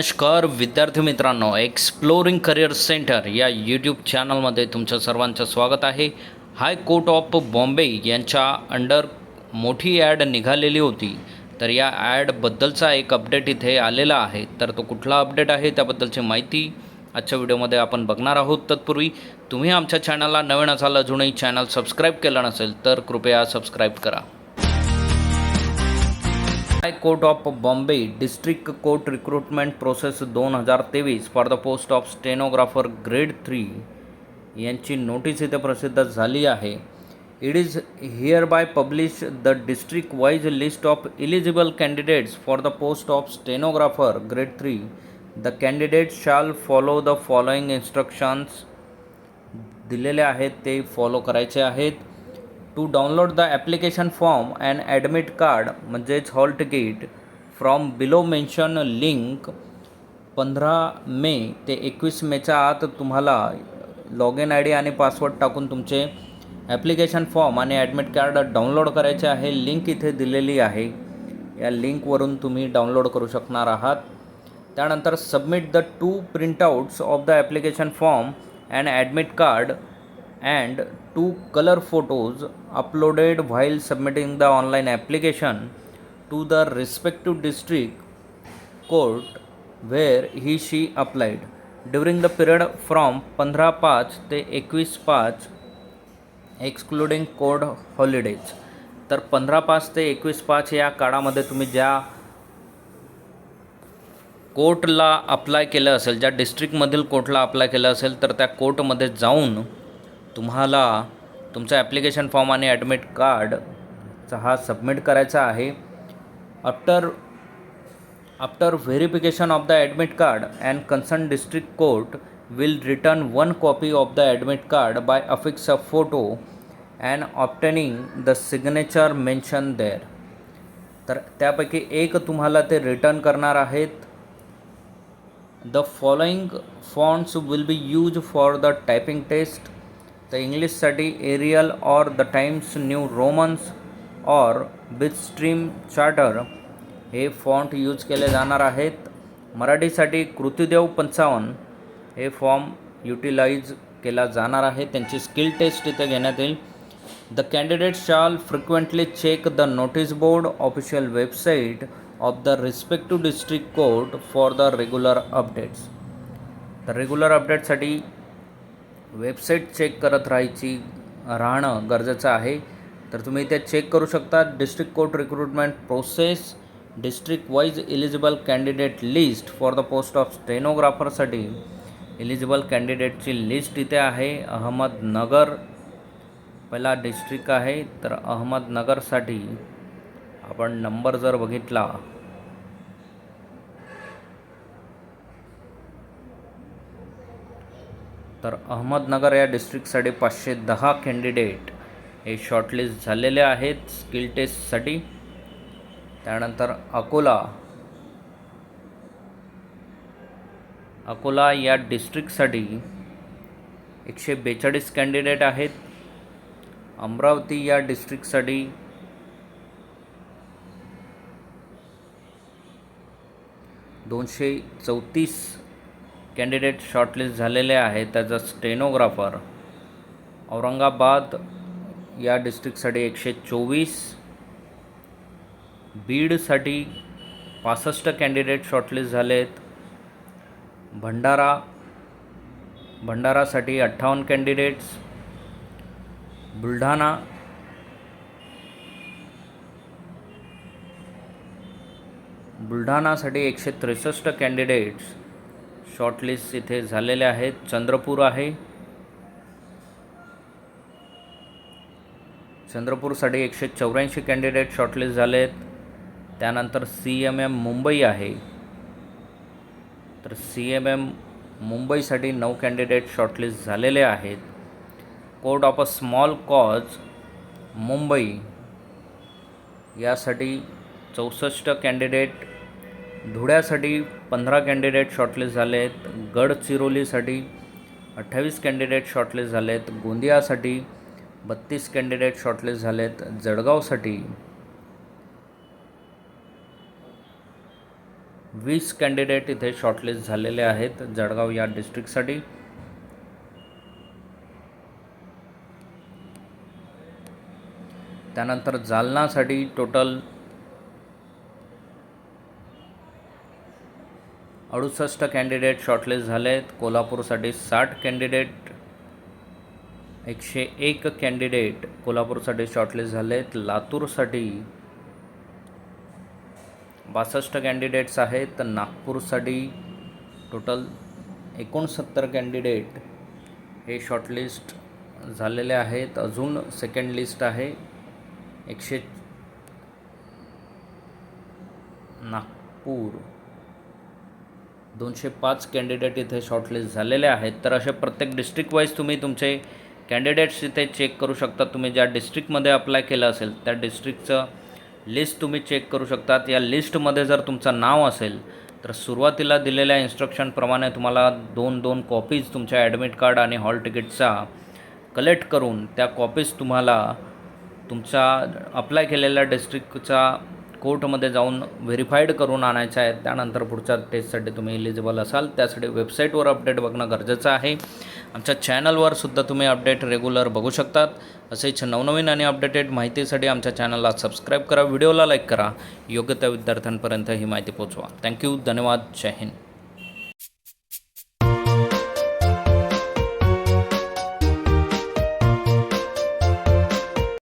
नमस्कार विद्यार्थी मित्रांनो. एक्सप्लोरिंग करिअर सेंटर या यूट्यूब चॅनलमध्ये तुमचं सर्वांचं स्वागत आहे. हाय कोर्ट ऑफ बॉम्बे यांच्या अंडर मोठी ॲड निघालेली होती. तर या ॲडबद्दलचा एक अपडेट इथे आलेला आहे. तर तो कुठला अपडेट आहे त्याबद्दलची माहिती आजच्या व्हिडिओमध्ये आपण बघणार आहोत. तत्पूर्वी तुम्ही आमच्या चॅनलला नवीन असाल अजूनही चॅनल सबस्क्राईब केलं नसेल तर कृपया सबस्क्राईब करा. High court of Bombay district court recruitment process दोन हजार तेवीस for the post of stenographer grade three यांची नोटीस इथे प्रसिद्ध झाली आहे. It is hereby publish the district wise list of eligible candidates for the post of stenographer grade three the candidate shall follow the following instructions दिलेले आहेत ते follow करायचे आहेत. To download the application form and admit card म्हणजेच hall ticket from below mention link पंधरा मे ते एकवीस मेच्या आत तुम्हाला लॉग इन आय डी आणि पासवर्ड टाकून तुमचे ॲप्लिकेशन फॉर्म आणि ॲडमिट कार्ड डाउनलोड करायचे आहे. लिंक इथे दिलेली आहे. या लिंकवरून तुम्ही डाउनलोड करू शकणार आहात. त्यानंतर submit the two printouts of the application form and admit card and two colour photos uploaded while submitting the online application to the respective district court where he she applied during the period from पंधरा पाच ते एकवीस पाच excluding code holidays तर पंधरा पाच ते एकवीस पाच या काळामध्ये तुम्ही ज्या कोर्टला अप्लाय केलं असेल ज्या डिस्ट्रिक्टमधील कोर्टला अप्लाय केलं असेल तर त्या कोर्टमध्ये जाऊन तुम्हाला तुमचं ॲप्लिकेशन फॉर्म आणि ॲडमिट कार्डचा हा सबमिट करायचा आहे. After after verification of the admit card and concern district court will return one copy of the admit card by affix a photo and obtaining the signature mention there तर त्यापैकी एक तुम्हाला ते return करणार आहेत. The following fonts will be use for the typing test तर इंग्लिशसाठी Arial or the Times New Romans or Bitstream Charter हे font use केले जाणार आहेत. मराठीसाठी कृतीदेव पंचावन्न हे फॉर्म युटिलाइज केला जाणार आहे. त्यांची स्किल टेस्ट इथे घेण्यात येईल. The candidate shall frequently check the notice board official website of the respective district court for the regular updates. तर रेग्युलर अपडेटसाठी वेबसाईट चेक करत राहायची राहणं गरजेचं आहे. तर तुम्ही इथे चेक करू शकता district court recruitment process district wise eligible candidate list for the post of स्टेनोग्राफरसाठी. Eligible कॅन्डिडेटची लिस्ट इथे आहे अहमदनगर. पहिला डिस्ट्रिक्ट आहे तर अहमदनगरसाठी. आपण नंबर जर बघितला तर अहमदनगर या डिस्ट्रिक्टसाठी पाचशे दहा कॅन्डिडेट हे शॉर्टलिस्ट झालेले आहेत स्किल टेस्टसाठी. त्यानंतर अकोला. अकोला या डिस्ट्रिक्टसाठी एकशे बेचाळीस कॅन्डिडेट आहेत. अमरावती या डिस्ट्रिक्टसाठी दोनशे चौतीस कॅन्डिडेट शॉर्टलिस्ट झालेले आहेत त्याचा स्टेनोग्राफर. औरंगाबाद या डिस्ट्रिक्टसाठी एकशे चोवीस. बीडसाठी पासष्ट कॅन्डिडेट शॉर्टलिस्ट झाले आहेत भंडारा भंडारासाठी अठ्ठावन्न कॅन्डिडेट्स. बुलढाणा बुलढाणासाठी एकशे त्रेसष्ट कॅन्डिडेट्स. शॉर्टलिस्ट इथे झालेले आहेत. चंद्रपूर आहे. चंद्रपूरसाठी एकशे चौऱ्याऐंशी कॅन्डिडेट शॉर्टलिस्ट झाले आहेत त्यानंतर सी एम एम मुंबई आहे. तर सी एम एम मुंबईसाठी नऊ कॅन्डिडेट शॉर्टलिस्ट झालेले आहेत. Court of a small cause Mumbai. यासाठी चौसष्ट कॅन्डिडेट धुळ्यासाठी पंधरा कॅन्डिडेट शॉर्टलिस्ट झाले आहेत गडचिरोलीसाठी अठ्ठावीस कॅन्डिडेट शॉर्टलिस्ट झाले आहेत गोंदियासाठी बत्तीस कॅन्डिडेट शॉर्टलिस्ट झाले आहेत जळगावसाठी वीस कॅन्डिडेट इथे शॉर्टलिस्ट झालेले आहेत जळगाव या डिस्ट्रिक्टसाठी त्यानंतर जालनासाठी टोटल अडुसष्ट कॅन्डिडेट शॉर्टलिस्ट झाले आहेत कोल्हापूरसाठी साठ कॅन्डिडेट एकशे एक कॅन्डिडेट कोल्हापूरसाठी शॉर्टलिस्ट झाले आहेत लातूरसाठी बासष्ट कॅन्डिडेट्स आहेत. तर नागपूरसाठी टोटल एकोणसत्तर कॅन्डिडेट हे शॉर्टलिस्ट झालेले आहेत. अजून सेकंड लिस्ट आहे. एकशे नागपूर. दोनशे पाच कॅन्डिडेट इथे शॉर्टलिस्ट झालेले आहेत. तर असे प्रत्येक डिस्ट्रिक्ट वाईज तुम्ही तुमचे कॅन्डिडेट्स इथे चेक करू शकता. तुम्ही ज्या डिस्ट्रिक्टमध्ये अप्लाय केलं असेल त्या डिस्ट्रिक्टचं लिस्ट तुम्ही चेक करू शकतात. या लिस्टमध्ये जर तुमचं नाव असेल तर सुरुवातीला दिलेल्या इन्स्ट्रक्शनप्रमाणे तुम्हाला दोन दोन कॉपीज तुमच्या ॲडमिट कार्ड आणि हॉल तिकीटचा कलेक्ट करून त्या कॉपीज तुम्हाला तुमचा अप्लाय केलेल्या डिस्ट्रिक्टचा कोर्टमध्ये जाऊन व्हेरीफाईड करून आणायचं आहे. त्यानंतर पुढच्या टेस्टसाठी तुम्ही इलिजिबल असाल. त्यासाठी वेबसाईटवर अपडेट बघणं गरजेचं आहे. आमच्या चॅनलवर सुद्धा तुम्ही अपडेट रेग्युलर बघू शकतात. असेच नवनवीन आणि अपडेटेड माहितीसाठी आमच्या चॅनलला सबस्क्राईब करा. व्हिडिओला लाईक करा. योग्य त्या विद्यार्थ्यांपर्यंत ही माहिती पोचवा थँक्यू धन्यवाद. जय हिंद.